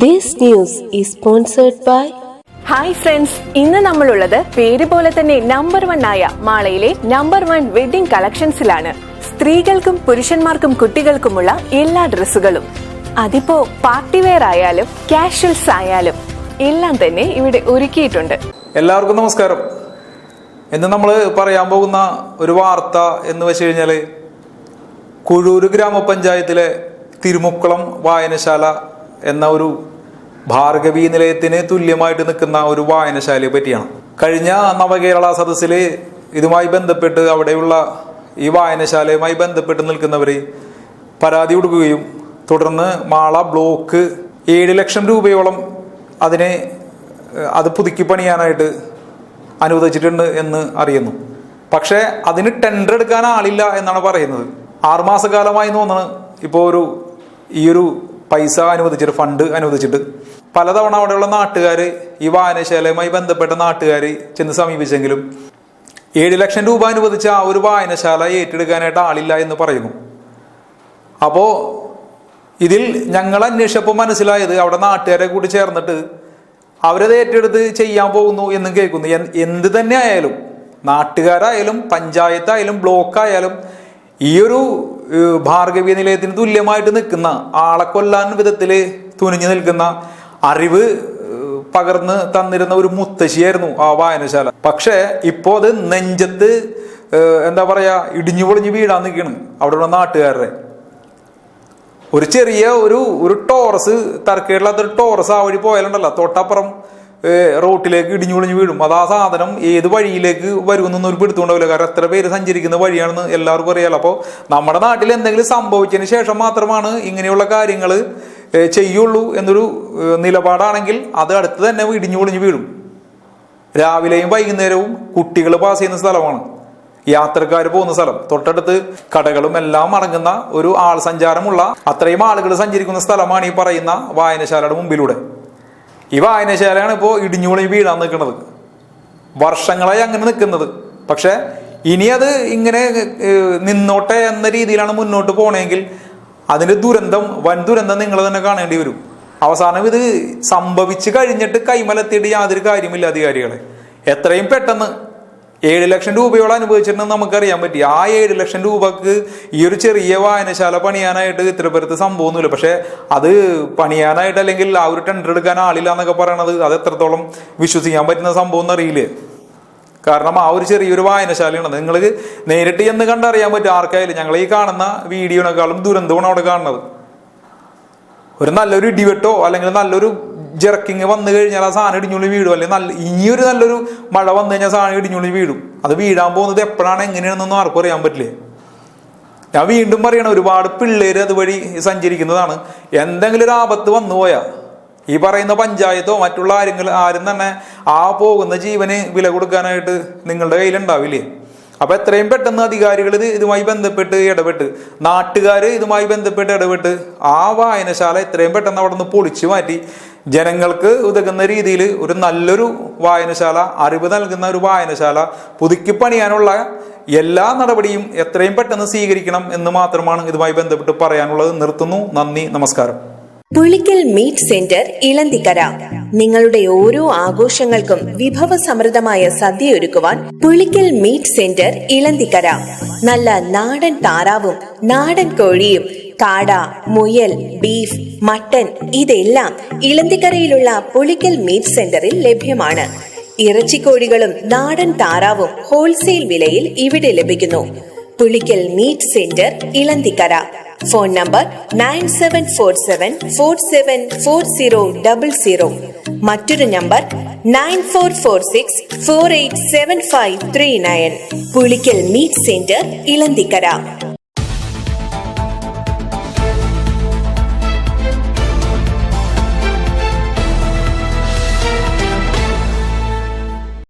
This news is sponsored by hi friends ഇന്ന് നമ്മളുള്ളത് പേര് പോലെ തന്നെ നമ്പർ വൺ ആയ മാളയിലെ നമ്പർ വൺ വെഡിംഗ് കളക്ഷൻസിലാണ് സ്ത്രീകൾക്കും പുരുഷന്മാർക്കും കുട്ടികൾക്കുമുള്ള എല്ലാ ഡ്രസ്സുകളും. അതിപ്പോ പാർട്ടി വെയർ ആയാലും കാഷ്വൽസ് ആയാലും എല്ലാം തന്നെ ഇവിടെ ഒരുക്കിയിട്ടുണ്ട്. എല്ലാവർക്കും നമസ്കാരം. ഇന്ന് നമ്മൾ പറയാൻ പോകുന്ന ഒരു വാർത്ത എന്ന് വെച്ച് കഴിഞ്ഞാൽ കുഴൂര് ഗ്രാമപഞ്ചായത്തിലെ തിരുമുക്കുളം വായനശാല എന്ന ഒരു ഭാർഗവി നിലയത്തിന് തുല്യമായിട്ട് നിൽക്കുന്ന ഒരു വായനശാലയെ പറ്റിയാണ്. കഴിഞ്ഞ നവകേരള സദസ്സിൽ ഇതുമായി ബന്ധപ്പെട്ട് അവിടെയുള്ള ഈ വായനശാലയുമായി ബന്ധപ്പെട്ട് നിൽക്കുന്നവർ പരാതി കൊടുക്കുകയും തുടർന്ന് മാള ബ്ലോക്ക് ഏഴ് ലക്ഷം രൂപയോളം അതിനെ അത് പുതുക്കി പണിയാനായിട്ട് അനുവദിച്ചിട്ടുണ്ട് എന്ന് അറിയുന്നു. പക്ഷേ അതിന് ടെൻഡർ എടുക്കാൻ ആളില്ല എന്നാണ് പറയുന്നത്. ആറുമാസക്കാലമായി തോന്നുന്നു. ഇപ്പോൾ ഒരു ഈ ഒരു പൈസ അനുവദിച്ചിട്ട് ഫണ്ട് അനുവദിച്ചിട്ട്. പലതവണ അവിടെയുള്ള നാട്ടുകാർ ഈ വായനശാലയുമായി ബന്ധപ്പെട്ട നാട്ടുകാർ ചെന്ന് സമീപിച്ചെങ്കിലും ഏഴ് ലക്ഷം രൂപ അനുവദിച്ച ആ ഒരു വായനശാല ഏറ്റെടുക്കാനായിട്ട് ആളില്ല എന്ന് പറയുന്നു. അപ്പോൾ ഇതിൽ ഞങ്ങൾ അന്വേഷിച്ചപ്പോൾ മനസ്സിലായത് അവിടെ നാട്ടുകാരെ കൂടി ചേർന്നിട്ട് അവരത് ഏറ്റെടുത്ത് ചെയ്യാൻ പോകുന്നു എന്നും കേൾക്കുന്നു. എന്ത് തന്നെ ആയാലും നാട്ടുകാരായാലും പഞ്ചായത്തായാലും ബ്ലോക്കായാലും ഈ ഒരു ഭാർഗവീയ നിലയത്തിന് തുല്യമായിട്ട് നിൽക്കുന്ന ആളെ കൊല്ലാൻ വിധത്തിൽ തുനിഞ്ഞു നിൽക്കുന്ന അറിവ് പകർന്ന് തന്നിരുന്ന ഒരു മുത്തശ്ശിയായിരുന്നു ആ വായനശാല. പക്ഷേ ഇപ്പോൾ അത് നെഞ്ചത്ത് എന്താ പറയാ ഇടിഞ്ഞു പൊളിഞ്ഞു വീടാൻ നിൽക്കണം അവിടെയുള്ള നാട്ടുകാരുടെ. ഒരു ചെറിയ ഒരു ഒരു ടോറസ് തർക്കേടില്ലാത്തൊരു ടോറസ് ആ വഴി പോയാലുണ്ടല്ലോ തൊട്ടപ്പുറം റോട്ടിലേക്ക് ഇടിഞ്ഞു പൊളിഞ്ഞു വീഴും. അത് ആ സാധനം ഏത് വഴിയിലേക്ക് വരുമെന്നൊന്നും ഒരു പിടുത്തുണ്ടാവില്ല കാരണം എത്ര പേര് സഞ്ചരിക്കുന്ന വഴിയാണെന്ന് എല്ലാവർക്കും അറിയാലോ. അപ്പോൾ നമ്മുടെ നാട്ടിൽ എന്തെങ്കിലും സംഭവിച്ചതിന് ശേഷം മാത്രമാണ് ഇങ്ങനെയുള്ള കാര്യങ്ങൾ ചെയ്യുള്ളൂ എന്നൊരു നിലപാടാണെങ്കിൽ അത് അടുത്ത് തന്നെ ഇടിഞ്ഞു ഒളിഞ്ഞു വീഴും. രാവിലെയും വൈകുന്നേരവും കുട്ടികൾ പാസ് ചെയ്യുന്ന സ്ഥലമാണ്. യാത്രക്കാർ പോകുന്ന സ്ഥലം. തൊട്ടടുത്ത് കടകളും എല്ലാം അടങ്ങുന്ന ഒരു ആൾ സഞ്ചാരമുള്ള അത്രയും ആളുകൾ സഞ്ചരിക്കുന്ന സ്ഥലമാണ് ഈ പറയുന്ന വായനശാലയുടെ മുമ്പിലൂടെ. ഈ വായനശാലയാണ് ഇപ്പോൾ ഇടിഞ്ഞുപൊളി വീഴാൻ നിൽക്കുന്നത്. വർഷങ്ങളായി അങ്ങനെ നിൽക്കുന്നത്. പക്ഷേ ഇനി അത് ഇങ്ങനെ നിന്നോട്ടെ എന്ന രീതിയിലാണ് മുന്നോട്ട് പോകണമെങ്കിൽ അതിന്റെ ദുരന്തം വൻ ദുരന്തം നിങ്ങൾ തന്നെ കാണേണ്ടി വരും. അവസാനം ഇത് സംഭവിച്ചു കഴിഞ്ഞിട്ട് കൈമലെത്തിയിട്ട് യാതൊരു കാര്യമില്ല അധികാരികളെ. എത്രയും പെട്ടെന്ന് ഏഴ് ലക്ഷം രൂപയോളം അനുഭവിച്ചിട്ടുണ്ടെന്ന് നമുക്കറിയാൻ പറ്റി. ആ ഏഴ് ലക്ഷം രൂപക്ക് ഈ ഒരു ചെറിയ വായനശാല പണിയാനായിട്ട് പേർക്ക് സംഭവമൊന്നുമില്ല. പക്ഷെ അത് പണിയാനായിട്ട് അല്ലെങ്കിൽ ആ ഒരു ടെൻഡർ എടുക്കാൻ ആളില്ല എന്നൊക്കെ പറയണത് അത് എത്രത്തോളം വിശ്വസിക്കാൻ പറ്റുന്ന സംഭവം എന്നറിയില്ലേ? കാരണം ആ ഒരു ചെറിയൊരു വായനശാലയാണ് നിങ്ങൾ നേരിട്ട് എന്ന് കണ്ടറിയാൻ പറ്റും ആർക്കായാലും. ഞങ്ങൾ ഈ കാണുന്ന വീഡിയോനേക്കാളും ദുരന്തമാണ് അവിടെ കാണുന്നത്. ഒരു നല്ലൊരു ഇടിവെട്ടോ അല്ലെങ്കിൽ നല്ലൊരു ജെറക്കിങ് വന്നു കഴിഞ്ഞാൽ ആ സാധനം ഇടിഞ്ഞുള്ളി വീടും അല്ലെ നല്ല ഇനിയൊരു നല്ലൊരു മഴ വന്നു കഴിഞ്ഞാൽ സാധനം ഇടിഞ്ഞുള്ളി വീടും അത് വീഴാൻ പോകുന്നത് എപ്പോഴാണ് എങ്ങനെയാണെന്നൊന്നും ആർക്കും അറിയാൻ പറ്റില്ലേ. ഞാൻ വീണ്ടും പറയണം ഒരുപാട് പിള്ളേര് അതുവഴി സഞ്ചരിക്കുന്നതാണ്. എന്തെങ്കിലും ഒരു ആപത്ത് വന്നു പോയാ ഈ പറയുന്ന പഞ്ചായത്തോ മറ്റുള്ള ആരെങ്കിലും ആരും തന്നെ ആ പോകുന്ന ജീവന് വില കൊടുക്കാനായിട്ട് നിങ്ങളുടെ കയ്യിലുണ്ടാവില്ലേ? അപ്പൊ എത്രയും പെട്ടെന്ന് അധികാരികൾ ഇത് ഇതുമായി ബന്ധപ്പെട്ട് ഇടപെട്ട് നാട്ടുകാർ ഇതുമായി ബന്ധപ്പെട്ട് ഇടപെട്ട് ആ വായനശാല എത്രയും പെട്ടെന്ന് അവിടെ നിന്ന് പൊളിച്ചു മാറ്റി. ജനങ്ങൾക്ക് ഉതകുന്ന രീതിയിൽ ഒരു നല്ലൊരു വായനശാല അറിവ് നൽകുന്ന ഒരു വായനശാല പുതുക്കി പണിയാനുള്ള എല്ലാ നടപടിയും എത്രയും പെട്ടെന്ന് സ്വീകരിക്കണം എന്ന് മാത്രമാണ് ഇതുമായി ബന്ധപ്പെട്ട് പറയാനുള്ളത്. നിർത്തുന്നു. നന്ദി. നമസ്കാരം. Pulickal meet centre Elanthikkara. നിങ്ങളുടെ ഓരോ ആഘോഷങ്ങൾക്കും വിഭവസമൃദ്ധമായ സദ്യ ഒരുക്കുവാൻ പുളിക്കൽ മീറ്റ് സെന്റർ ഇളന്തിക്കര. നല്ല നാടൻ താറാവും നാടൻ കോഴിയും കാട മുയൽ ബീഫ് മട്ടൻ ഇതെല്ലാം ഇളന്തിക്കരയിലുള്ള പുളിക്കൽ മീറ്റ് സെന്ററിൽ ലഭ്യമാണ്. ഇറച്ചിക്കോഴികളും നാടൻ താറാവും ഹോൾസെയിൽ വിലയിൽ ഇവിടെ ലഭിക്കുന്നു. Pulikkal meat centre Elanthikkara. Phone number nine seven four seven four seven four zero double zero மற்றொரு number nine four four six four eight seven five three nine Pulikkal meat centre Elanthikkara.